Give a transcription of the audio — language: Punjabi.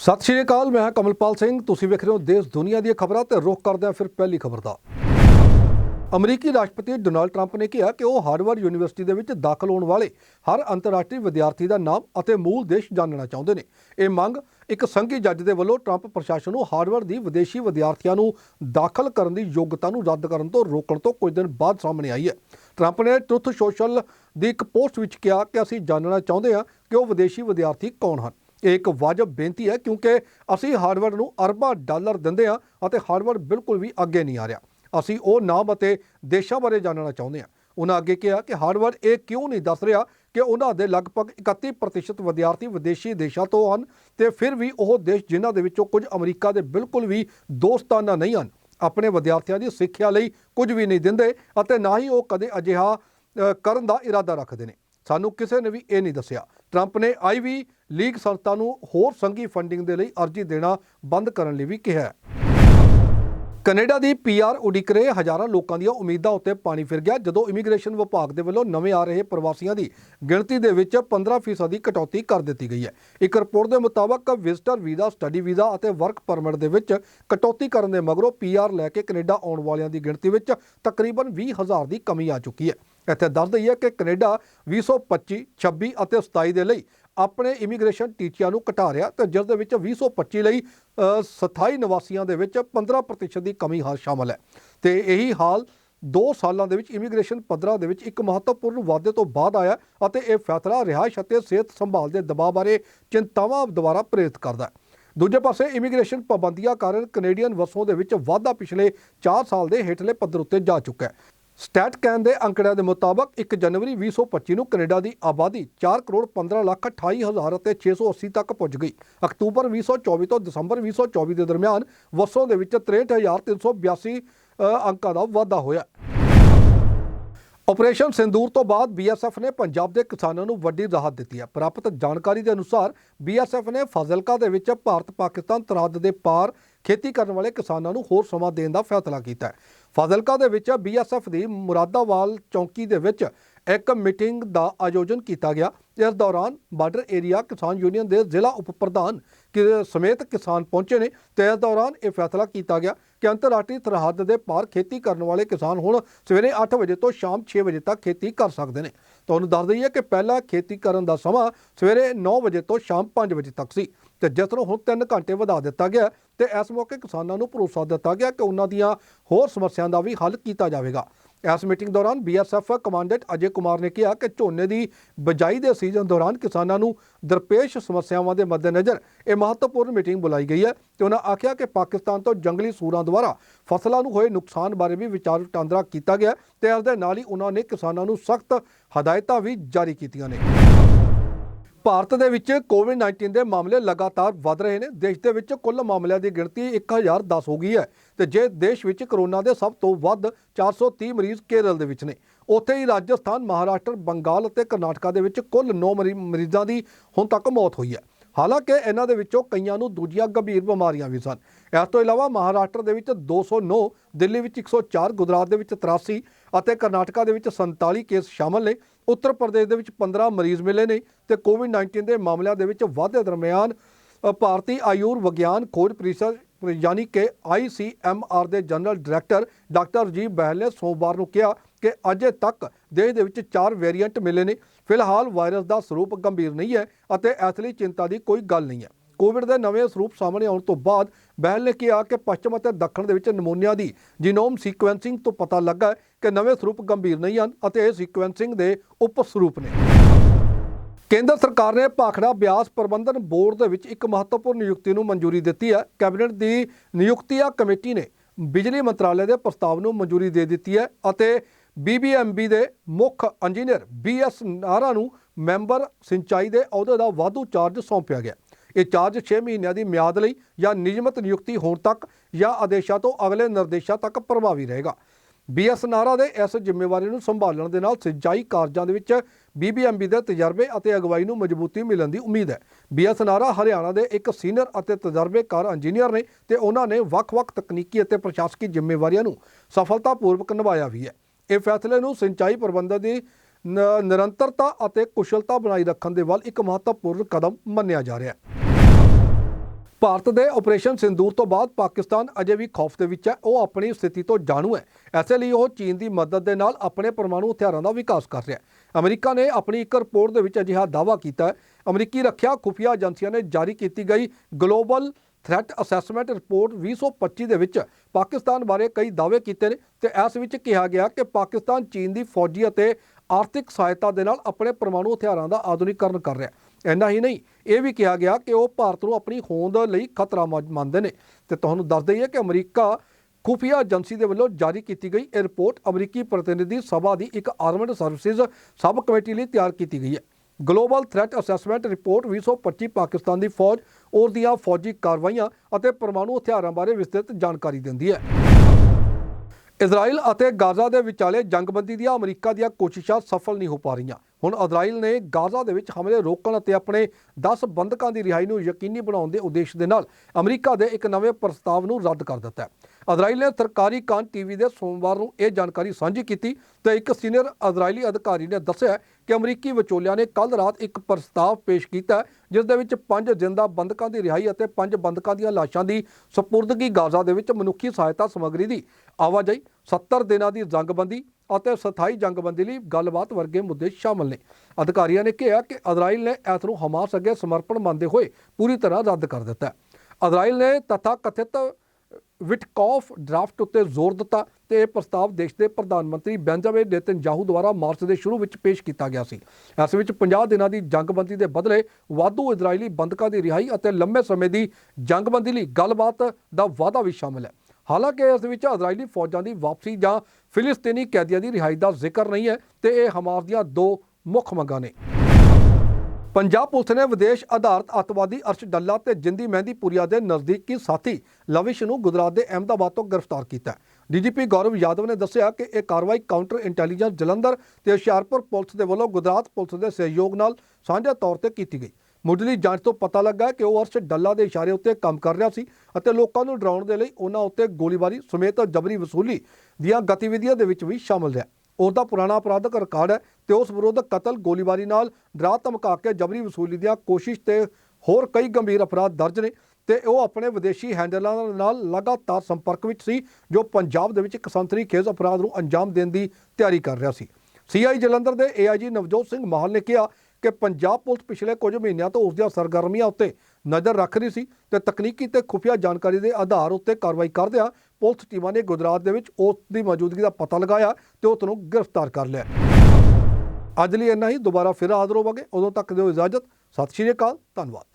ਸਤਿ ਸ਼੍ਰੀ ਅਕਾਲ, ਮੈਂ ਹਾਂ ਕਮਲਪਾਲ ਸਿੰਘ। ਤੁਸੀਂ ਵੇਖ ਰਹੇ ਹੋ ਦੇਸ਼ ਦੁਨੀਆ ਦੀਆਂ ਖਬਰਾਂ ਤੇ ਰੁਖ ਕਰਦੇ ਹਾਂ ਫਿਰ ਪਹਿਲੀ ਖਬਰ ਦਾ। ਅਮਰੀਕੀ ਰਾਸ਼ਟਰਪਤੀ ਡੋਨਾਲਡ ਟਰੰਪ ਨੇ ਕਿਹਾ ਕਿ ਉਹ ਹਾਰਵਰਡ ਯੂਨੀਵਰਸਿਟੀ ਦੇ ਵਿੱਚ ਦਾਖਲ ਹੋਣ ਵਾਲੇ ਹਰ ਅੰਤਰਰਾਸ਼ਟਰੀ ਵਿਦਿਆਰਥੀ ਦਾ ਨਾਮ ਅਤੇ ਮੂਲ ਦੇਸ਼ ਜਾਣਨਾ ਚਾਹੁੰਦੇ ਨੇ। ਇਹ ਮੰਗ ਇੱਕ ਸੰਘੀ ਜੱਜ ਦੇ ਵੱਲੋਂ ਟਰੰਪ ਪ੍ਰਸ਼ਾਸਨ ਨੂੰ ਹਾਰਵਰਡ ਦੀ ਵਿਦੇਸ਼ੀ ਵਿਦਿਆਰਥੀਆਂ ਨੂੰ ਦਾਖਲ ਕਰਨ ਦੀ ਯੋਗਤਾ ਨੂੰ ਰੱਦ ਕਰਨ ਤੋਂ ਰੋਕਣ ਤੋਂ ਕੁਝ ਦਿਨ ਬਾਅਦ ਸਾਹਮਣੇ ਆਈ ਹੈ। ਟਰੰਪ ਨੇ ਟਰੁੱਥ ਸੋਸ਼ਲ ਦੀ ਇੱਕ ਪੋਸਟ ਵਿੱਚ ਕਿਹਾ ਕਿ ਅਸੀਂ ਜਾਣਨਾ ਚਾਹੁੰਦੇ ਹਾਂ ਕਿ ਉਹ ਵਿਦੇਸ਼ੀ ਵਿਦਿਆਰਥੀ ਕੌਣ ਹਨ। ਇਹ ਇੱਕ ਵਾਜਬ ਬੇਨਤੀ ਹੈ, ਕਿਉਂਕਿ ਅਸੀਂ ਹਾਰਵਰਡ ਨੂੰ ਅਰਬਾਂ ਡਾਲਰ ਦਿੰਦੇ ਹਾਂ ਅਤੇ ਹਾਰਵਰਡ ਬਿਲਕੁਲ ਵੀ ਅੱਗੇ ਨਹੀਂ ਆ ਰਿਹਾ। ਅਸੀਂ ਉਹ ਨਾਮ ਅਤੇ ਦੇਸ਼ਾਂ ਬਾਰੇ ਜਾਣਨਾ ਚਾਹੁੰਦੇ ਹਾਂ। ਉਹਨਾਂ ਅੱਗੇ ਕਿਹਾ ਕਿ ਹਾਰਵਰਡ ਇਹ ਕਿਉਂ ਨਹੀਂ ਦੱਸ ਰਿਹਾ ਕਿ ਉਹਨਾਂ ਦੇ ਲਗਭਗ 31% ਵਿਦਿਆਰਥੀ ਵਿਦੇਸ਼ੀ ਦੇਸ਼ਾਂ ਤੋਂ ਹਨ ਤੇ ਫਿਰ ਵੀ ਉਹ ਦੇਸ਼ ਜਿਨ੍ਹਾਂ ਦੇ ਵਿੱਚੋਂ ਕੁਝ ਅਮਰੀਕਾ ਦੇ ਬਿਲਕੁਲ ਵੀ ਦੋਸਤਾਨਾ ਨਹੀਂ ਹਨ, ਆਪਣੇ ਵਿਦਿਆਰਥੀਆਂ ਦੀ ਸਿੱਖਿਆ ਲਈ ਕੁਝ ਵੀ ਨਹੀਂ ਦਿੰਦੇ ਅਤੇ ਨਾ ਹੀ ਉਹ ਕਦੇ ਅਜਿਹਾ ਕਰਨ ਦਾ ਇਰਾਦਾ ਰੱਖਦੇ ਨੇ। ਸਾਨੂੰ ਕਿਸੇ ਨੇ ਵੀ ਇਹ ਨਹੀਂ ਦੱਸਿਆ। ਟਰੰਪ ਨੇ ਆਈਵੀ ਲੀਗ ਸੰਸਥਾ ਨੂੰ ਹੋਰ ਸੰਘੀ ਫੰਡਿੰਗ ਦੇ ਲਈ ਅਰਜ਼ੀ ਦੇਣਾ ਬੰਦ ਕਰਨ ਲਈ ਵੀ ਕਿਹਾ ਹੈ। ਕੈਨੇਡਾ ਦੀ ਪੀਆਰ ਉਡੀਕ ਰਹੇ ਹਜ਼ਾਰਾਂ ਲੋਕਾਂ ਦੀਆਂ ਉਮੀਦਾਂ ਉੱਤੇ ਪਾਣੀ ਫਿਰ ਗਿਆ ਜਦੋਂ ਇਮੀਗ੍ਰੇਸ਼ਨ ਵਿਭਾਗ ਦੇ ਵੱਲੋਂ ਨਵੇਂ ਆ ਰਹੇ ਪ੍ਰਵਾਸੀਆਂ ਦੀ ਗਿਣਤੀ ਦੇ ਵਿੱਚ 15% ਦੀ ਕਟੌਤੀ ਕਰ ਦਿੱਤੀ ਗਈ ਹੈ। ਇੱਕ ਰਿਪੋਰਟ ਦੇ ਮੁਤਾਬਕ ਵਿਜ਼ਟਰ ਵੀਜ਼ਾ, ਸਟੱਡੀ ਵੀਜ਼ਾ ਅਤੇ ਵਰਕ ਪਰਮਿਟ ਦੇ ਵਿੱਚ ਕਟੌਤੀ ਕਰਨ ਦੇ ਮਗਰੋਂ ਪੀਆਰ ਲੈ ਕੇ ਕੈਨੇਡਾ ਆਉਣ ਵਾਲਿਆਂ ਦੀ ਗਿਣਤੀ ਵਿੱਚ ਤਕਰੀਬਨ 20000 ਦੀ ਕਮੀ ਆ ਚੁੱਕੀ ਹੈ। ਇੱਥੇ ਦੱਸ ਦਈਏ ਕਿ ਕੈਨੇਡਾ 2025 26 ਅਤੇ 27 ਦੇ ਲਈ ਆਪਣੇ ਇਮੀਗ੍ਰੇਸ਼ਨ ਟੀਚਿਆਂ ਨੂੰ ਘਟਾ ਰਿਹਾ ਤੇ ਜਿਸ ਦੇ ਵਿੱਚ 2025 ਲਈ ਸਥਾਈ ਨਿਵਾਸੀਆਂ ਦੇ ਵਿੱਚ 15% ਦੀ ਕਮੀ ਹਾਲ ਸ਼ਾਮਲ ਹੈ। ਤੇ ਇਹੀ ਹਾਲ 2 ਸਾਲਾਂ ਦੇ ਵਿੱਚ ਇਮੀਗ੍ਰੇਸ਼ਨ ਪੱਧਰਾਂ ਦੇ ਵਿੱਚ ਇੱਕ ਮਹੱਤਵਪੂਰਨ ਵਾਧੇ ਤੋਂ ਬਾਅਦ ਆਇਆ ਅਤੇ ਇਹ ਫੈਸਲਾ ਰਿਹਾਇਸ਼ ਅਤੇ ਸਿਹਤ ਸੰਭਾਲ ਦੇ ਦਬਾਅ ਬਾਰੇ ਚਿੰਤਾਵਾਂ ਦੁਆਰਾ ਪ੍ਰੇਰਿਤ ਕਰਦਾ ਹੈ। ਦੂਜੇ ਪਾਸੇ ਇਮੀਗ੍ਰੇਸ਼ਨ ਪਾਬੰਦੀਆਂ ਕਾਰਨ ਕੈਨੇਡੀਅਨ ਵਸੋਂ ਦੇ ਵਿੱਚ ਵਾਧਾ ਪਿਛਲੇ 4 ਸਾਲ ਦੇ ਹੇਠਲੇ ਪੱਧਰ ਉੱਤੇ ਜਾ ਚੁੱਕਾ ਹੈ। ਸਟੈਟ ਕੈਨ ਦੇ ਅੰਕੜਿਆਂ ਦੇ ਮੁਤਾਬਕ 1 ਜਨਵਰੀ 2025 ਨੂੰ ਕੈਨੇਡਾ ਦੀ ਆਬਾਦੀ 4 ਕਰੋੜ 15 ਲੱਖ 28 ਹਜ਼ਾਰ ਅਤੇ 680 ਤੱਕ ਪਹੁੰਚ ਗਈ। ਅਕਤੂਬਰ 2024 ਤੋਂ ਦਸੰਬਰ 2024 ਦੇ ਦਰਮਿਆਨ ਵਸੋਂ ਦੇ ਵਿੱਚ 63382 ਅ, ਅੰਕਾਂ ਦਾ ਵਾਧਾ ਹੋਇਆ। ਆਪਰੇਸ਼ਨ ਸਿੰਦੂਰ ਤੋਂ ਬਾਅਦ ਬੀਐਸਐਫ ਨੇ ਪੰਜਾਬ ਦੇ ਕਿਸਾਨਾਂ ਨੂੰ ਵੱਡੀ ਰਾਹਤ ਦਿੱਤੀ ਹੈ। ਪ੍ਰਾਪਤ ਜਾਣਕਾਰੀ ਦੇ ਅਨੁਸਾਰ ਬੀਐਸਐਫ ਨੇ ਫਾਜ਼ਿਲਕਾ ਦੇ ਵਿੱਚ ਭਾਰਤ ਪਾਕਿਸਤਾਨ ਤਰਾਦ ਦੇ ਪਾਰ ਖੇਤੀ ਕਰਨ ਵਾਲੇ ਕਿਸਾਨਾਂ ਨੂੰ ਹੋਰ ਸਮਾਂ ਦੇਣ ਦਾ ਫੈਸਲਾ ਕੀਤਾ ਹੈ। ਫਾਜ਼ਿਲਕਾ ਦੇ ਵਿੱਚ ਬੀਐਸਐਫ ਦੀ ਮੁਰਾਦਾਵਾਲ ਚੌਂਕੀ ਦੇ ਵਿੱਚ ਇੱਕ ਮੀਟਿੰਗ ਦਾ ਆਯੋਜਨ ਕੀਤਾ ਗਿਆ। ਇਸ ਦੌਰਾਨ ਬਾਰਡਰ ਏਰੀਆ ਕਿਸਾਨ ਯੂਨੀਅਨ ਦੇ ਜ਼ਿਲ੍ਹਾ ਉਪ ਪ੍ਰਧਾਨ ਕਿ- ਸਮੇਤ ਕਿਸਾਨ ਪਹੁੰਚੇ ਨੇ। ਤੇ ਇਸ ਦੌਰਾਨ ਇਹ ਫੈਸਲਾ ਕੀਤਾ ਗਿਆ ਕਿ ਅੰਤਰਰਾਸ਼ਟਰੀ ਸਰਹੱਦ ਦੇ ਪਾਰ ਖੇਤੀ ਕਰਨ ਵਾਲੇ ਕਿਸਾਨ ਹੁਣ ਸਵੇਰੇ 8 ਵਜੇ ਤੋਂ ਸ਼ਾਮ 6 ਵਜੇ ਤੱਕ ਖੇਤੀ ਕਰ ਸਕਦੇ ਨੇ। ਤੁਹਾਨੂੰ ਦੱਸ ਦਈਏ ਕਿ ਪਹਿਲਾਂ ਖੇਤੀ ਕਰਨ ਦਾ ਸਮਾਂ ਸਵੇਰੇ 9 ਵਜੇ ਤੋਂ ਸ਼ਾਮ 5 ਵਜੇ ਤੱਕ ਸੀ ਤੇ ਜਿਸ ਨੂੰ ਹੁਣ 3 ਘੰਟੇ ਵਧਾ ਦਿੱਤਾ ਗਿਆ ਤੇ ਇਸ ਮੌਕੇ ਕਿਸਾਨਾਂ ਨੂੰ ਭਰੋਸਾ ਦਿੱਤਾ ਗਿਆ ਕਿ ਉਹਨਾਂ ਦੀਆਂ ਹੋਰ ਸਮੱਸਿਆਵਾਂ ਦਾ ਵੀ ਹੱਲ ਕੀਤਾ ਜਾਵੇਗਾ। ਇਸ ਮੀਟਿੰਗ ਦੌਰਾਨ ਬੀਐਸਐਫ ਕਮਾਂਡੈਂਟ ਅਜੇ ਕੁਮਾਰ ਨੇ ਕਿਹਾ ਕਿ ਝੋਨੇ ਦੀ ਬਜਾਈ ਦੇ ਸੀਜ਼ਨ ਦੌਰਾਨ ਕਿਸਾਨਾਂ ਨੂੰ ਦਰਪੇਸ਼ ਸਮੱਸਿਆਵਾਂ ਦੇ ਮੱਦੇਨਜ਼ਰ ਇਹ ਮਹੱਤਵਪੂਰਨ ਮੀਟਿੰਗ ਬੁਲਾਈ ਗਈ ਹੈ ਤੇ ਉਹਨਾਂ ਆਖਿਆ ਕਿ ਪਾਕਿਸਤਾਨ ਤੋਂ ਜੰਗਲੀ ਸੂਰਾਂ ਦੁਆਰਾ ਫਸਲਾਂ ਨੂੰ ਹੋਏ ਨੁਕਸਾਨ ਬਾਰੇ ਵੀ ਵਿਚਾਰ ਵਟਾਂਦਰਾ ਕੀਤਾ ਗਿਆ ਤੇ ਇਸ ਦੇ ਨਾਲ ਹੀ ਉਹਨਾਂ ਨੇ ਕਿਸਾਨਾਂ ਨੂੰ ਸਖਤ ਹਦਾਇਤਾਂ ਵੀ ਜਾਰੀ ਕੀਤੀਆਂ ਨੇ। ਭਾਰਤ ਦੇ ਵਿੱਚ ਕੋਵਿਡ-19 ਦੇ ਮਾਮਲੇ ਲਗਾਤਾਰ ਵਧ ਰਹੇ ਨੇ। ਦੇਸ਼ ਦੇ ਵਿੱਚ ਕੁੱਲ ਮਾਮਲਿਆਂ ਦੀ ਗਿਣਤੀ 1010 ਹੋ ਗਈ ਹੈ ਤੇ ਜੇ ਦੇਸ਼ ਵਿੱਚ ਕਰੋਨਾ ਦੇ ਸਭ ਤੋਂ ਵੱਧ 430 ਮਰੀਜ਼ ਕੇਰਲ ਦੇ ਵਿੱਚ ਨੇ, ਉੱਥੇ ਹੀ ਰਾਜਸਥਾਨ, ਮਹਾਰਾਸ਼ਟਰ, ਬੰਗਾਲ ਅਤੇ ਕਰਨਾਟਕਾ ਦੇ ਵਿੱਚ ਕੁੱਲ 9 ਮਰੀਜ਼ਾਂ ਦੀ ਹੁਣ ਤੱਕ ਮੌਤ ਹੋਈ ਹੈ। ਹਾਲਾਂਕਿ ਇਹਨਾਂ ਦੇ ਵਿੱਚੋਂ ਕਈਆਂ ਨੂੰ ਦੂਜੀਆਂ ਗੰਭੀਰ ਬਿਮਾਰੀਆਂ ਵੀ ਸਨ। ਇਸ ਤੋਂ ਇਲਾਵਾ ਮਹਾਰਾਸ਼ਟਰ ਦੇ ਵਿੱਚ 209 ਦਿੱਲੀ ਵਿੱਚ 104 ਗੁਜਰਾਤ ਦੇ ਵਿੱਚ 83 ਅਤੇ ਕਰਨਾਟਕਾ ਦੇ ਵਿੱਚ 47 ਕੇਸ ਸ਼ਾਮਲ ਨੇ। ਉੱਤਰ ਪ੍ਰਦੇਸ਼ ਦੇ ਵਿੱਚ 15 ਮਰੀਜ਼ ਮਿਲੇ ਨੇ ਤੇ ਕੋਵਿਡ-19 ਦੇ ਮਾਮਲਿਆਂ ਦੇ ਵਿੱਚ ਵਾਧੇ ਦਰਮਿਆਨ ਭਾਰਤੀ ਆਯੁਰ ਵਿਗਿਆਨ ਖੋਜ ਪ੍ਰੀਸ਼ਦ, ਯਾਨੀ ਕਿ ਆਈਸੀਐਮਆਰ ਦੇ general director doctor Rajeev Bahl ਨੇ ਸੋਮਵਾਰ ਨੂੰ ਕਿਹਾ ਕਿ ਅਜੇ ਤੱਕ ਦੇਸ਼ ਦੇ ਵਿੱਚ 4 ਵੇਰੀਐਂਟ ਮਿਲੇ ਨੇ। ਫਿਲਹਾਲ ਵਾਇਰਸ ਦਾ ਸਰੂਪ ਗੰਭੀਰ ਨਹੀਂ ਹੈ ਅਤੇ ਇਸ ਲਈ ਚਿੰਤਾ ਦੀ ਕੋਈ ਗੱਲ ਨਹੀਂ ਹੈ। ਕੋਵਿਡ ਦੇ ਨਵੇਂ ਸਰੂਪ ਸਾਹਮਣੇ ਆਉਣ ਤੋਂ ਬਾਅਦ ਬਹਿਲ ਨੇ ਕਿਹਾ ਕਿ ਪੱਛਮ ਅਤੇ ਦੱਖਣ ਦੇ ਵਿੱਚ ਨਮੂਨਿਆਂ ਦੀ ਜੀਨੋਮ ਸੀਕੁਐਂਸਿੰਗ ਤੋਂ ਪਤਾ ਲੱਗਾ ਕਿ ਨਵੇਂ ਸਰੂਪ ਗੰਭੀਰ ਨਹੀਂ ਹਨ ਅਤੇ ਇਹ ਸੀਕੁਐਂਸਿੰਗ ਦੇ ਉਪ ਸਰੂਪ ਨੇ। ਕੇਂਦਰ ਸਰਕਾਰ ਨੇ ਭਾਖੜਾ ਬਿਆਸ ਪ੍ਰਬੰਧਨ ਬੋਰਡ ਦੇ ਵਿੱਚ ਇੱਕ ਮਹੱਤਵਪੂਰਨ ਨਿਯੁਕਤੀ ਨੂੰ ਮਨਜ਼ੂਰੀ ਦਿੱਤੀ ਹੈ। ਕੈਬਨਿਟ ਦੀ ਨਿਯੁਕਤੀਆ ਕਮੇਟੀ ਨੇ ਬਿਜਲੀ ਮੰਤਰਾਲੇ ਦੇ ਪ੍ਰਸਤਾਵ ਨੂੰ ਮਨਜ਼ੂਰੀ ਦੇ ਦਿੱਤੀ ਹੈ ਅਤੇ ਬੀਬੀਐਮਬੀ ਦੇ ਮੁੱਖ ਇੰਜੀਨੀਅਰ ਬੀਐਸ ਨਾਰਾ ਨੂੰ ਮੈਂਬਰ ਸਿੰਚਾਈ ਦੇ ਅਹੁਦੇ ਦਾ ਵਾਧੂ ਚਾਰਜ ਸੌਂਪਿਆ ਗਿਆ। ਇਹ ਚਾਰਜ 6 ਮਹੀਨਿਆਂ ਦੀ ਮਿਆਦ ਲਈ ਜਾਂ ਨਿਯਮਤ ਨਿਯੁਕਤੀ ਹੋਣ ਤੱਕ ਜਾਂ ਆਦੇਸ਼ਾਂ ਤੋਂ ਅਗਲੇ ਨਿਰਦੇਸ਼ਾਂ ਤੱਕ ਪ੍ਰਭਾਵੀ ਰਹੇਗਾ। ਬੀਐਸ ਨਾਰਾ ਦੇ ਇਸ ਜ਼ਿੰਮੇਵਾਰੀ ਨੂੰ ਸੰਭਾਲਣ ਦੇ ਨਾਲ ਸਿੰਚਾਈ ਕਾਰਜਾਂ ਦੇ ਵਿੱਚ ਬੀਬੀਐਮਬੀ ਦੇ ਤਜਰਬੇ ਅਤੇ ਅਗਵਾਈ ਨੂੰ ਮਜ਼ਬੂਤੀ ਮਿਲਣ ਦੀ ਉਮੀਦ ਹੈ। ਬੀਐਸ ਨਾਰਾ ਹਰਿਆਣਾ ਦੇ ਇੱਕ ਸੀਨੀਅਰ ਅਤੇ ਤਜਰਬੇਕਾਰ ਇੰਜੀਨੀਅਰ ਨੇ ਤੇ ਉਹਨਾਂ ਨੇ ਵੱਖ-ਵੱਖ ਤਕਨੀਕੀ ਅਤੇ ਪ੍ਰਸ਼ਾਸਕੀ ਜ਼ਿੰਮੇਵਾਰੀਆਂ ਨੂੰ ਸਫਲਤਾਪੂਰਵਕ ਨਿਭਾਇਆ ਵੀ ਹੈ। ਇਹ ਫੈਸਲੇ ਨੂੰ ਸਿੰਚਾਈ ਪ੍ਰਬੰਧਨ ਦੀ ਨਿਰੰਤਰਤਾ ਅਤੇ ਕੁਸ਼ਲਤਾ ਬਣਾਈ ਰੱਖਣ ਦੇ ਵੱਲ ਇੱਕ ਮਹੱਤਵਪੂਰਨ ਕਦਮ ਮੰਨਿਆ ਜਾ ਰਿਹਾ ਹੈ। ਭਾਰਤ ਦੇ ਆਪਰੇਸ਼ਨ ਸਿੰਦੂਰ ਤੋਂ ਬਾਅਦ ਪਾਕਿਸਤਾਨ ਅਜੇ ਵੀ ਖੌਫ ਦੇ ਵਿੱਚ ਹੈ। ਉਹ ਆਪਣੀ ਸਥਿਤੀ ਤੋਂ ਜਾਣੂ ਹੈ। ਐਸੇ ਲਈ ਉਹ ਚੀਨ ਦੀ ਮਦਦ ਦੇ ਨਾਲ ਆਪਣੇ ਪਰਮਾਣੂ ਹਥਿਆਰਾਂ ਦਾ ਵਿਕਾਸ ਕਰ ਰਿਹਾ ਹੈ। ਅਮਰੀਕਾ ਨੇ ਆਪਣੀ ਇੱਕ ਰਿਪੋਰਟ ਦੇ ਵਿੱਚ ਅਜਿਹਾ ਦਾਅਵਾ ਕੀਤਾ ਹੈ। ਅਮਰੀਕੀ ਰੱਖਿਆ ਖੁਫੀਆ ਏਜੰਸੀਆਂ ਨੇ ਜਾਰੀ ਕੀਤੀ ਗਈ ਗਲੋਬਲ ਥ੍ਰੈਟ ਅਸੈਸਮੈਂਟ ਰਿਪੋਰਟ 2025 ਦੇ ਵਿੱਚ ਪਾਕਿਸਤਾਨ ਬਾਰੇ ਕਈ ਦਾਅਵੇ ਕੀਤੇ ਨੇ ਤੇ ਇਸ ਵਿੱਚ ਕਿਹਾ ਗਿਆ ਕਿ ਪਾਕਿਸਤਾਨ, ਚੀਨ ਦੀ ਫੌਜੀ ਅਤੇ ਆਰਥਿਕ ਸਹਾਇਤਾ ਦੇ ਨਾਲ ਆਪਣੇ ਪਰਮਾਣੂ ਹਥਿਆਰਾਂ ਦਾ ਆਧੁਨਿਕਰਨ ਕਰ ਰਿਹਾ ਹੈ। ਇੰਨਾ ਹੀ ਨਹੀਂ, ਇਹ ਵੀ ਕਿਹਾ ਗਿਆ ਕਿ ਉਹ ਭਾਰਤ ਨੂੰ ਆਪਣੀ ਹੋਂਦ ਲਈ ਖਤਰਾ ਮੰਨਦੇ ਨੇ। ਤੇ ਤੁਹਾਨੂੰ ਦੱਸ ਦਈਏ ਕਿ ਅਮਰੀਕਾ ਖੁਫੀਆ ਏਜੰਸੀ ਦੇ ਵੱਲੋਂ ਜਾਰੀ ਕੀਤੀ ਗਈ ਇਹ ਰਿਪੋਰਟ ਅਮਰੀਕੀ ਪ੍ਰਤੀਨਿਧੀ ਸਭਾ ਦੀ ਇੱਕ ਆਰਮਡ ਸਰਵਿਸਿਜ਼ ਸਬ ਕਮੇਟੀ ਲਈ ਤਿਆਰ ਕੀਤੀ ਗਈ ਹੈ। Global threat assessment report 2025 Pakistan ਦੀ ਫੌਜ, ਔਰ ਦੀਆਂ ਫੌਜੀ ਕਾਰਵਾਈਆਂ ਅਤੇ ਪਰਮਾਣੂ ਹਥਿਆਰਾਂ ਬਾਰੇ ਵਿਸਤ੍ਰਿਤ ਜਾਣਕਾਰੀ ਦਿੰਦੀ ਹੈ। ਇਜ਼ਰਾਈਲ ਅਤੇ ਗਾਜ਼ਾ ਦੇ ਵਿਚਾਲੇ ਜੰਗਬੰਦੀ ਦੀਆਂ ਅਮਰੀਕਾ ਦੀਆਂ ਕੋਸ਼ਿਸ਼ਾਂ ਸਫਲ ਨਹੀਂ ਹੋ ਪਾ ਰਹੀਆਂ। ਹੁਣ ਇਜ਼ਰਾਈਲ ਨੇ ਗਾਜ਼ਾ ਦੇ ਵਿੱਚ ਹਮਲੇ ਰੋਕਣ ਅਤੇ ਆਪਣੇ 10 ਬੰਦਕਾਂ ਦੀ ਰਿਹਾਈ ਨੂੰ ਯਕੀਨੀ ਬਣਾਉਣ ਦੇ ਉਦੇਸ਼ ਦੇ ਨਾਲ ਅਮਰੀਕਾ ਦੇ ਇੱਕ ਨਵੇਂ ਪ੍ਰਸਤਾਵ ਨੂੰ ਰੱਦ ਕਰ ਦਿੱਤਾ ਹੈ। ਇਜ਼ਰਾਈਲ ਨੇ ਸਰਕਾਰੀ ਕਾਂ ਟੀਵੀ ਦੇ ਸੋਮਵਾਰ ਨੂੰ ਇਹ ਜਾਣਕਾਰੀ ਸਾਂਝੀ ਕੀਤੀ ਤੇ ਇੱਕ ਸੀਨੀਅਰ ਇਜ਼ਰਾਈਲੀ ਅਧਿਕਾਰੀ ਨੇ ਦੱਸਿਆ ਕਿ ਅਮਰੀਕੀ ਵਿਚੋਲਿਆਂ ਨੇ ਕੱਲ ਰਾਤ ਇੱਕ ਪ੍ਰਸਤਾਵ ਪੇਸ਼ ਕੀਤਾ, ਜਿਸ ਦੇ ਵਿੱਚ ਪੰਜ ਜ਼ਿੰਦਾ ਬੰਦਕਾਂ ਦੀ ਰਿਹਾਈ ਅਤੇ ਪੰਜ ਬੰਦਕਾਂ ਦੀਆਂ ਲਾਸ਼ਾਂ ਦੀ ਸਪੁਰਦਗੀ ਗਾਜ਼ਾ ਦੇ ਵਿੱਚ ਮਨੁੱਖੀ ਸਹਾਇਤਾ ਸਮੱਗਰੀ ਦੀ ਆਵਾਜਾਈ 70 ਦਿਨਾਂ ਦੀ ਜੰਗਬੰਦੀ ਅਤੇ ਸਥਾਈ ਜੰਗਬੰਦੀ ਲਈ ਗੱਲਬਾਤ ਵਰਗੇ ਮੁੱਦੇ ਸ਼ਾਮਲ ਨੇ। ਅਧਿਕਾਰੀਆਂ ਨੇ ਕਿਹਾ ਕਿ ਇਜ਼ਰਾਈਲ ਨੇ ਇਸ ਨੂੰ ਹਮਾਸ ਅੱਗੇ ਸਮਰਪਣ ਮੰਨਦੇ ਹੋਏ ਪੂਰੀ ਤਰ੍ਹਾਂ ਰੱਦ ਕਰ ਦਿੱਤਾ। ਹੈ ਇਜ਼ਰਾਈਲ ਨੇ ਤਥਾ ਕਥਿਤ ਵਿਟਕੌਫ ਡਰਾਫਟ ਉੱਤੇ ਜ਼ੋਰ ਦਿੱਤਾ ਤੇ ਇਹ ਪ੍ਰਸਤਾਵ ਦੇਸ਼ ਦੇ ਪ੍ਰਧਾਨ ਮੰਤਰੀ ਬੈਂਜਾਮਿਨ ਨੇਤਨਯਾਹੂ ਦੁਆਰਾ ਮਾਰਚ ਦੇ ਸ਼ੁਰੂ ਵਿੱਚ ਪੇਸ਼ ਕੀਤਾ ਗਿਆ ਸੀ। ਇਸ ਵਿੱਚ 50 ਦਿਨਾਂ ਦੀ ਜੰਗਬੰਦੀ ਦੇ ਬਦਲੇ ਵਾਧੂ ਇਜ਼ਰਾਈਲੀ ਬੰਦਕਾਂ ਦੀ ਰਿਹਾਈ ਅਤੇ ਲੰਮੇ ਸਮੇਂ ਦੀ ਜੰਗਬੰਦੀ ਲਈ ਗੱਲਬਾਤ ਦਾ ਵਾਅਦਾ ਵੀ ਸ਼ਾਮਲ ਹੈ। ਹਾਲਾਂਕਿ ਇਸ ਵਿੱਚ ਇਜ਼ਰਾਈਲੀ ਫੌਜਾਂ ਦੀ ਵਾਪਸੀ ਜਾਂ ਫਿਲਿਸਤੀਨੀ ਕੈਦੀਆਂ ਦੀ ਰਿਹਾਈ ਦਾ ਜ਼ਿਕਰ ਨਹੀਂ ਹੈ ਤੇ ਇਹ ਹਮਾਸ ਦੀਆਂ ਦੋ ਮੁੱਖ ਮੰਗਾਂ ਨੇ। ਪੰਜਾਬ ਪੁਲਿਸ ਨੇ ਵਿਦੇਸ਼ ਆਧਾਰਿਤ ਅੱਤਵਾਦੀ ਅਰਸ਼ ਡੱਲਾ ਤੇ ਜਿੰਦੀ ਮਹਿੰਦੀਪੁਰੀਆ ਦੇ ਨਜ਼ਦੀਕੀ ਸਾਥੀ ਲਵਿਸ਼ ਨੂੰ ਗੁਜਰਾਤ ਦੇ ਅਹਿਮਦਾਬਾਦ ਤੋਂ ਗ੍ਰਿਫਤਾਰ ਕੀਤਾ ਹੈ। ਡੀਜੀਪੀ ਗੌਰਵ ਯਾਦਵ ਨੇ ਦੱਸਿਆ ਕਿ ਇਹ ਕਾਰਵਾਈ ਕਾਊਂਟਰ ਇੰਟੈਲੀਜੈਂਸ ਜਲੰਧਰ ਤੇ ਹੁਸ਼ਿਆਰਪੁਰ ਪੁਲਿਸ ਦੇ ਵੱਲੋਂ ਗੁਜਰਾਤ ਪੁਲਿਸ ਦੇ ਸਹਿਯੋਗ ਨਾਲ ਸਾਂਝੇ ਤੌਰ ਤੇ ਕੀਤੀ ਗਈ। ਮੁੱਢਲੀ ਜਾਂਚ ਤੋਂ ਪਤਾ ਲੱਗਾ ਕਿ ਉਹ ਅਰਸ਼ ਡੱਲਾ ਦੇ ਇਸ਼ਾਰੇ ਉੱਤੇ ਕੰਮ ਕਰ ਰਿਹਾ ਸੀ ਅਤੇ ਲੋਕਾਂ ਨੂੰ ਡਰਾਉਣ ਦੇ ਲਈ ਉਹਨਾਂ ਉੱਤੇ ਗੋਲੀਬਾਰੀ ਸਮੇਤ ਜਬਰੀ ਵਸੂਲੀ ਦੀਆਂ ਗਤੀਵਿਧੀਆਂ ਦੇ ਵਿੱਚ ਵੀ ਸ਼ਾਮਲ ਰਿਹਾ। ਉਸ ਦਾ ਪੁਰਾਣਾ ਅਪਰਾਧਕ ਰਿਕਾਰਡ ਹੈ ਤੇ ਉਸ ਵਿਰੁੱਧ ਕਤਲ, ਗੋਲੀਬਾਰੀ ਨਾਲ ਡਰਾ ਧਮਕਾ ਕੇ ਜਬਰੀ ਵਸੂਲੀ ਦੀਆਂ ਕੋਸ਼ਿਸ਼ ਤੇ ਹੋਰ ਕਈ ਗੰਭੀਰ ਅਪਰਾਧ ਦਰਜ ਨੇ ਤੇ ਉਹ ਆਪਣੇ ਵਿਦੇਸ਼ੀ ਹੈਂਡਲਾਂ ਨਾਲ ਲਗਾਤਾਰ ਸੰਪਰਕ ਵਿੱਚ ਸੀ, ਜੋ ਪੰਜਾਬ ਦੇ ਵਿੱਚ ਇੱਕ ਸੰਤਰੀ ਖੇਜ਼ ਅਪਰਾਧ ਨੂੰ ਅੰਜਾਮ ਦੇਣ ਦੀ ਤਿਆਰੀ ਕਰ ਰਿਹਾ ਸੀ। ਸੀਆਈ ਜਲੰਧਰ ਦੇ ਏਆਈਜੀ ਨਵਜੋਤ ਸਿੰਘ ਮਾਹਲ ਨੇ ਕਿਹਾ ਕਿ ਪੰਜਾਬ ਪੁਲਿਸ ਪਿਛਲੇ ਕੁਝ ਮਹੀਨਿਆਂ ਤੋਂ ਉਸ ਦੀਆਂ ਸਰਗਰਮੀਆਂ ਉੱਤੇ ਨਜ਼ਰ ਰੱਖ ਰਹੀ ਸੀ ਤੇ ਤਕਨੀਕੀ ਤੇ ਖੁਫੀਆ ਜਾਣਕਾਰੀ ਦੇ ਆਧਾਰ ਉੱਤੇ ਕਾਰਵਾਈ ਕਰਦਿਆਂ ਪੁਲਿਸ ਟੀਮਾਂ ਨੇ ਗੁਜਰਾਤ ਦੇ ਵਿੱਚ ਉਸ ਦੀ ਮੌਜੂਦਗੀ ਦਾ ਪਤਾ ਲਗਾਇਆ ਤੇ ਉਸ ਨੂੰ ਗ੍ਰਿਫਤਾਰ ਕਰ ਲਿਆ। ਅੱਜ ਲਈ ਇੰਨਾ ਹੀ। ਦੁਬਾਰਾ ਫਿਰ ਹਾਜ਼ਰ ਹੋਵਾਂਗੇ। ਉਦੋਂ ਤੱਕ ਦਿਓ ਇਜਾਜ਼ਤ। ਸਤਿ ਸ਼੍ਰੀ ਅਕਾਲ। ਧੰਨਵਾਦ।